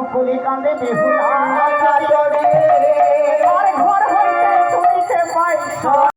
ব্রহ্মনাথ কুলি কান্দে বেহুলা